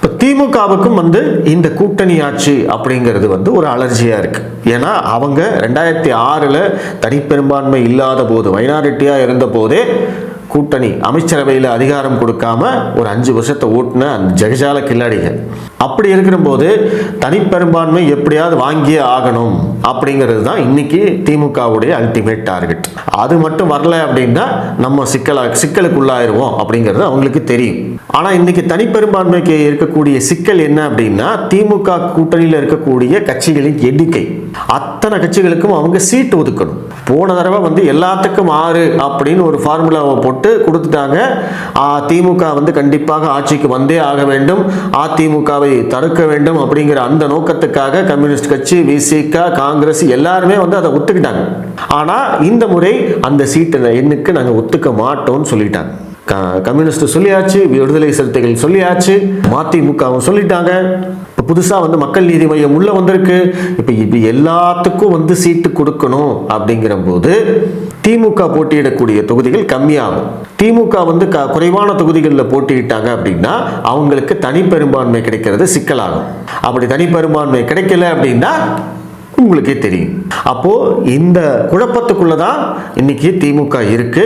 இப்போ திமுகவுக்கும் வந்து இந்த கூட்டணி ஆட்சி அப்படிங்கிறது வந்து ஒரு அலர்ஜியாக இருக்குது ஏன்னா அவங்க ரெண்டாயிரத்தி ஆறில் தனிப்பெரும்பான்மை இல்லாத போது மைனாரிட்டியாக இருந்த போதே கூட்டணி அமைச்சரவையில் அதிகாரம் கொடுக்காம ஒரு அஞ்சு வருஷத்தை ஓட்டின அந்த ஜெகஜால கில்லாடிகள். அப்படி இருக்கிற போது தனிப்பெரும்பான்மை எப்படியாவது வாங்கியே ஆகணும் அப்படிங்கிறது தான் இன்னைக்கு திமுகவுடைய அல்டிமேட் டார்கெட் அது மட்டும் வரல அப்படின்னா நம்ம சிக்கலா சிக்கலுக்குள்ளாயிருவோம் அப்படிங்கிறது அவங்களுக்கு தெரியும். ஆனால் இன்னைக்கு தனிப்பெரும்பான்மைக்கு இருக்கக்கூடிய சிக்கல் என்ன அப்படின்னா திமுக கூட்டணியில் இருக்கக்கூடிய கட்சிகளின் எண்ணிக்கை. அத்தனை கட்சிகளுக்கும் அவங்க சீட்டு ஒதுக்கணும். போன தடவை வந்து எல்லாத்துக்கும் ஆறு அப்படின்னு ஒரு ஃபார்முலாவை போட்டு கொடுத்துட்டாங்க. திமுக வந்து கண்டிப்பாக ஆட்சிக்கு வந்தே ஆக வேண்டும். அதிமுகவை தடுக்க வேண்டும் அப்படிங்கிற அந்த நோக்கத்துக்காக கம்யூனிஸ்ட் கட்சி விசிக காங்கிரஸ் எல்லாருமே வந்து அதை ஒத்துக்கிட்டாங்க. ஆனால் இந்த முறை அந்த சீட்டு எண்ணுக்கு நாங்கள் ஒத்துக்க மாட்டோம்னு சொல்லிட்டாங்க. க- கம்யூனிஸ்ட் சொல்லியாச்சு விடுதலை சிறுத்தைகள் சொல்லியாச்சு மதிமுகவும் சொல்லிட்டாங்க. இப்போ புதுசாக வந்து மக்கள் நீதி மையம் உள்ள வந்திருக்கு. இப்போ இப்போ எல்லாத்துக்கும் வந்து சீட்டு கொடுக்கணும் அப்படிங்கிற போது திமுக போட்டியிடக்கூடிய தொகுதிகள் கம்மியாகும். திமுக வந்து க குறைவான தொகுதிகளில் போட்டியிட்டாங்க அப்படின்னா அவங்களுக்கு தனிப்பெரும்பான்மை கிடைக்கிறது சிக்கலாகும். அப்படி தனிப்பெரும்பான்மை கிடைக்கல அப்படின்னா உங்களுக்கே தெரியும். அப்போ இந்த குழப்பத்துக்குள்ளே தான் இன்னைக்கு திமுக இருக்கு.